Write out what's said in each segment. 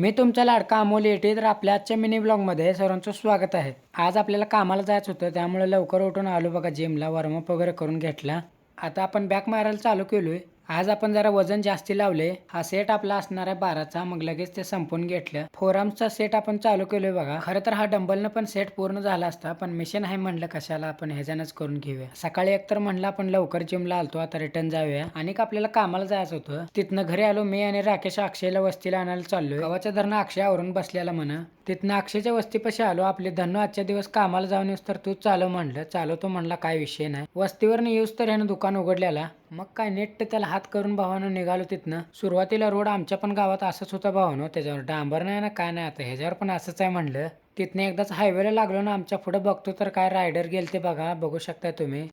मी तुमचा लाडका अमोल येटे तर आपल्या आजच्या मिनी ब्लॉगमध्ये सर्वांचं स्वागत आहे. आज आपल्याला कामाला जायचं होतं त्यामुळे लवकर उठून आलो बघा जिमला वॉर्मअप वगैरे करून घेतला. आता आपण बॅक मारायला चालू केलो आहे आज आपण जरा वजन जास्ती लावले हा सेट आपला असणार आहे बाराचा मग लगेच ते संपून घेतलं. फोरामचा सेट आपण चालू केलोय बघा. खरं तर हा डंबलनं पण सेट पूर्ण झाला असता पण मिशन आहे म्हणलं कशाला आपण ह्याच्यानंच करून घेऊया. सकाळी एकतर म्हणलं आपण लवकर जिमला आलतो आता रिटर्न जाऊया. आणि आपल्याला कामाला जायचं होतं. तिथनं घरी आलो मी आणि राकेश अक्षयला वस्तीला आणायला चाललोय. गावाच्या धरणं अक्षय आवरून बसलेला म्हण. तिथनं अक्षयच्या वस्तीपाशी आलो आपले धन्नो आजच्या दिवस कामाला जाऊन येऊस तर तू चालव म्हणलं. चालवतो म्हणला काय विषय नाही. वस्तीवर येऊस तर ह्यानं दुकान उघडलेला. मग काय नेट त्याला हात करून भावानं निघालो तिथनं. सुरुवातीला रोड आमच्या पण गावात असंच होता भावानं. त्याच्यावर डांबर नाही ना काय नाही आता. ह्याच्यावर पण असंच आहे म्हणलं. तिथनं एकदाच हायवेला लागलो ना आमच्या पुढं बघतो तर काय रायडर गेल ते बघा. बघू शकता तुम्ही.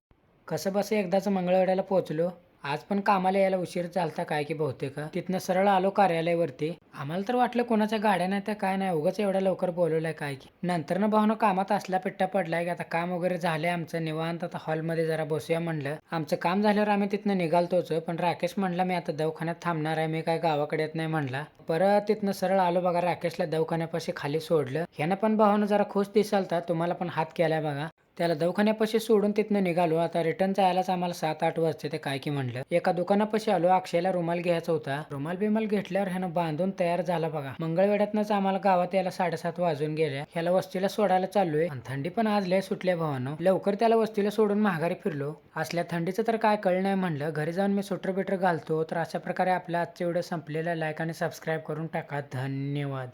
कसं बस एकदाच मंगळवेड्याला पोहोचलो. आज पण कामाला यायला उशीर चालता काय की बहुतेक. तिथनं सरळ आलो कार्यालयावरती. आम्हाला तर वाटलं कोणाच्या गाड्या नाही तर काय नाही उगाच एवढ्या लवकर बोलवलंय काय की. नंतर ना भावनं कामात असला पिट्टा पडलाय की आता काम वगैरे झालंय आमचं निवांत. आता हॉलमध्ये जरा बसूया म्हणलं. आमचं काम झाल्यावर आम्ही तिथनं निघालतोच पण राकेश म्हणला मी आता दवाखान्यात थांबणार आहे मी काय गावाकडे येत नाही म्हणला. परत तिथनं सरळ आलो बघा राकेशला दवाखान्यापाशी खाली सोडलं. ह्यानं पण भावानं जरा खुश दिसालता तुम्हाला पण हात केलाय बघा. त्याला दवाखान्यापाशी सोडून तिथनं निघालो. आता रिटर्न जायलाच आम्हाला सात आठ वाजते ते काय की म्हणलं. एका दुकानापाशी आलो. अक्षयला रुमाल घ्यायचा होता. रुमाल बिमाल घेतल्यावर ह्यानं बांधून तयार झाला बघा. मंगळवेड्यातनंच आम्हाला गावात याला साडेसात वाजून गेल्या ह्याला वस्तीला सोडायला चाललोय. आणि थंडी पण आज लय सुटल्या भावानं. लवकर त्याला वस्तीला सोडून माघारी फिरलो. असल्या थंडीचं तर काय कळ नाही म्हणलं. घरी जाऊन मी सुटर बिटर घालतो. तर अशा प्रकारे आपल्या आजच्या व्हिडिओ संपलेला. लाईक आणि सबस्क्राईब करून टाका. धन्यवाद.